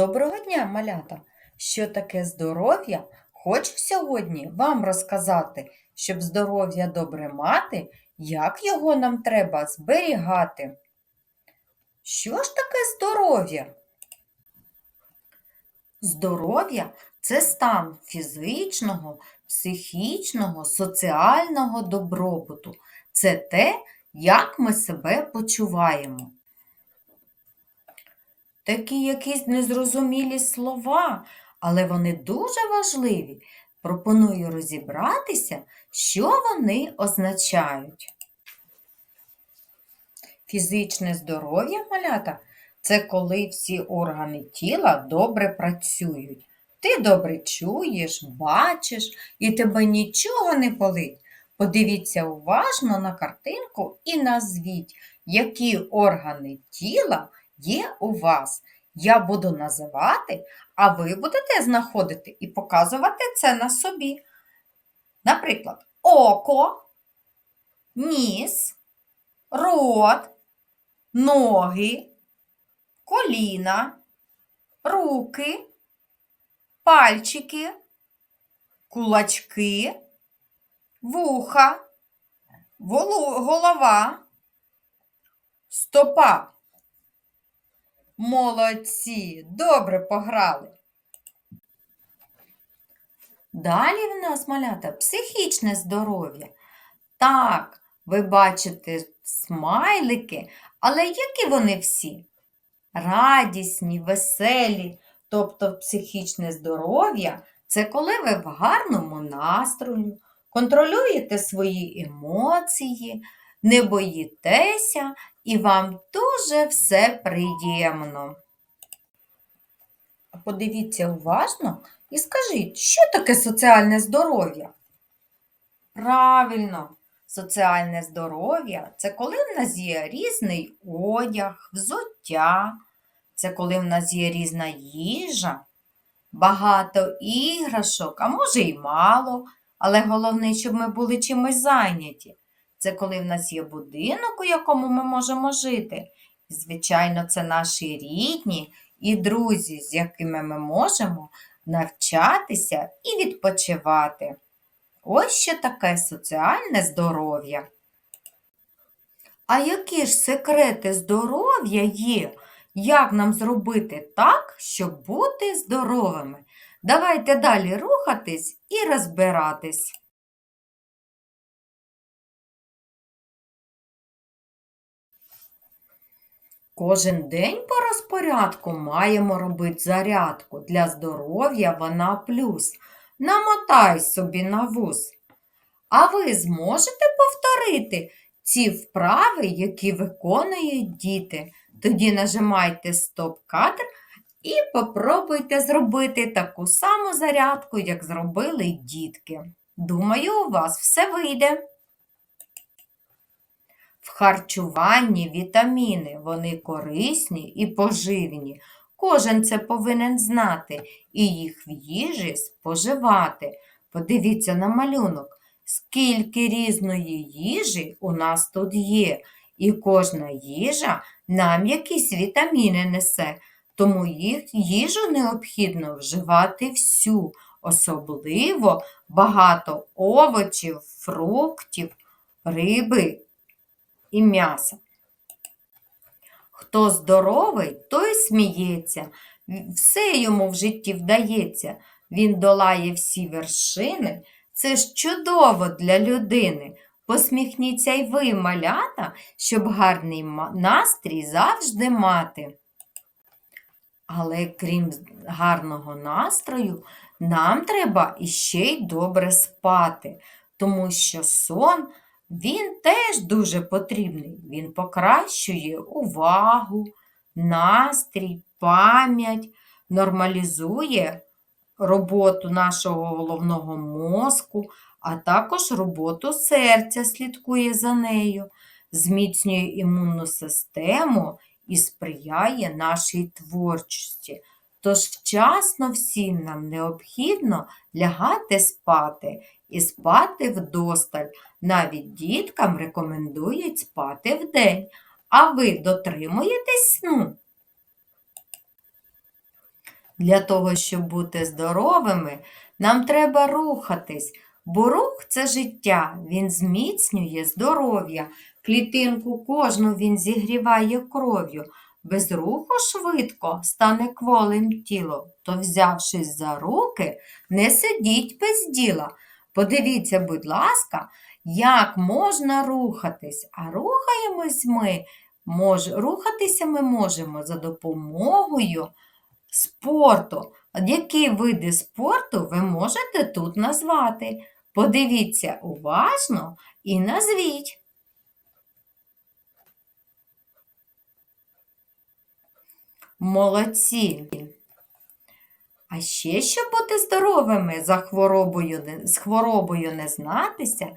Доброго дня, малята! Що таке здоров'я? Хочу сьогодні вам розказати, щоб здоров'я добре мати, як його нам треба зберігати. Що ж таке здоров'я? Здоров'я це стан фізичного, психічного, соціального добробуту. Це те, як ми себе почуваємо. Такі якісь незрозумілі слова, але вони дуже важливі. Пропоную розібратися, що вони означають. Фізичне здоров'я малята це коли всі органи тіла добре працюють. Ти добре чуєш, бачиш і тебе нічого не болить. Подивіться уважно на картинку і назвіть, які органи тіла є у вас. Я буду називати, а ви будете знаходити і показувати це на собі. Наприклад, око, ніс, рот, ноги, коліна, руки, пальчики, кулачки, вуха, голова, стопа. Молодці, добре пограли. Далі в нас малята психічне здоров'я. Так, ви бачите смайлики, але які вони всі? Радісні, веселі, тобто психічне здоров'я це коли ви в гарному настрою, контролюєте свої емоції, не боїтеся і вам дуже все приємно. Подивіться уважно і скажіть, що таке соціальне здоров'я? Правильно, соціальне здоров'я це коли в нас є різний одяг, взуття, це коли в нас є різна їжа, багато іграшок, а може й мало, але головне, щоб ми були чимось зайняті. Це коли в нас є будинок, у якому ми можемо жити. І, звичайно, це наші рідні і друзі, з якими ми можемо навчатися і відпочивати. Ось що таке соціальне здоров'я. А які ж секрети здоров'я є? Як нам зробити так, щоб бути здоровими? Давайте далі рухатись і розбиратись. Кожен день по розпорядку маємо робити зарядку. Для здоров'я вона плюс. Намотай собі на вуз. А ви зможете повторити ці вправи, які виконують діти? Тоді нажимайте стоп-кадр і попробуйте зробити таку саму зарядку, як зробили дітки. Думаю, у вас все вийде. Харчуванні вітаміни, вони корисні і поживні. Кожен це повинен знати і їх в їжі споживати. Подивіться на малюнок, скільки різної їжі у нас тут є, і кожна їжа нам якісь вітаміни несе, тому їх їжу необхідно вживати всю, особливо багато овочів, фруктів, риби і м'яса. Хто здоровий, той сміється, все йому в житті вдається. Він долає всі вершини. Це ж чудово для людини. Посміхніться й ви, малята, щоб гарний настрій завжди мати. Але крім гарного настрою, нам треба іще й добре спати, тому що сон він теж дуже потрібний. Він покращує увагу, настрій, пам'ять, нормалізує роботу нашого головного мозку, а також роботу серця слідкує за нею, зміцнює імунну систему і сприяє нашій творчості. Тож вчасно всім нам необхідно лягати спати і спати вдосталь. Навіть діткам рекомендують спати вдень. А ви дотримуєтесь сну? Для того, щоб бути здоровими, нам треба рухатись, бо рух це життя, він зміцнює здоров'я. Клітинку кожну він зігріває кров'ю. Без руху швидко стане кволим тіло, то, взявшись за руки, не сидіть без діла. Подивіться, будь ласка, як можна рухатись, а рухаємось ми, мож, рухатися ми можемо за допомогою спорту. Які види спорту ви можете тут назвати? Подивіться уважно і назвіть. Молодці. А ще, щоб бути здоровими, за хворобою, з хворобою не знатися,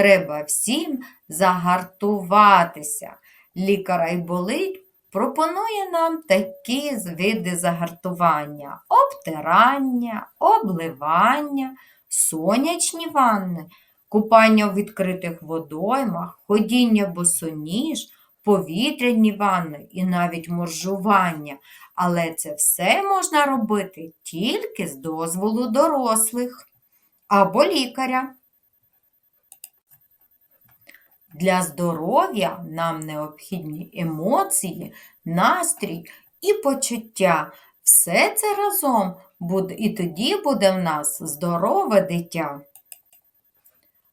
треба всім загартуватися. Лікар Айболить пропонує нам такі види загартування: обтирання, обливання, сонячні ванни, купання у відкритих водоймах, ходіння босоніж, повітряні ванни і навіть моржування. Але це все можна робити тільки з дозволу дорослих або лікаря. Для здоров'я нам необхідні емоції, настрій і почуття. Все це разом буде, і тоді буде в нас здорове дитя.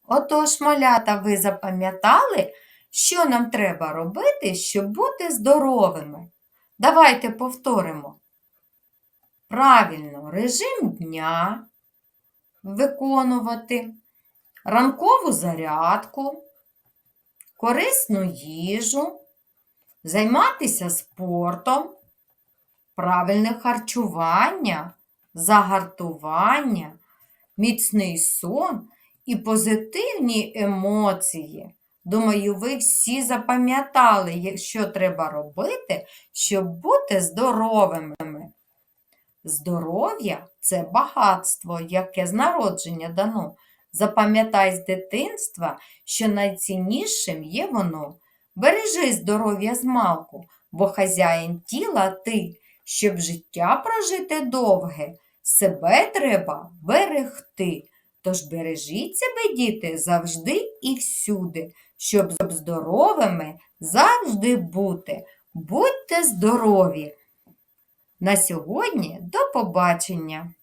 Отож, малята, ви запам'ятали, що нам треба робити, щоб бути здоровими? Давайте повторимо. Правильно, режим дня виконувати, ранкову зарядку, корисну їжу, займатися спортом, правильне харчування, загартування, міцний сон і позитивні емоції. Думаю, ви всі запам'ятали, що треба робити, щоб бути здоровими. Здоров'я це багатство, яке з народження дано. Запам'ятай з дитинства, що найціннішим є воно. Бережи здоров'я змалку, бо хазяїн тіла ти, щоб життя прожити довге, себе треба берегти. Тож бережіть себе, діти, завжди і всюди, щоб здоровими завжди бути. Будьте здорові! На сьогодні до побачення!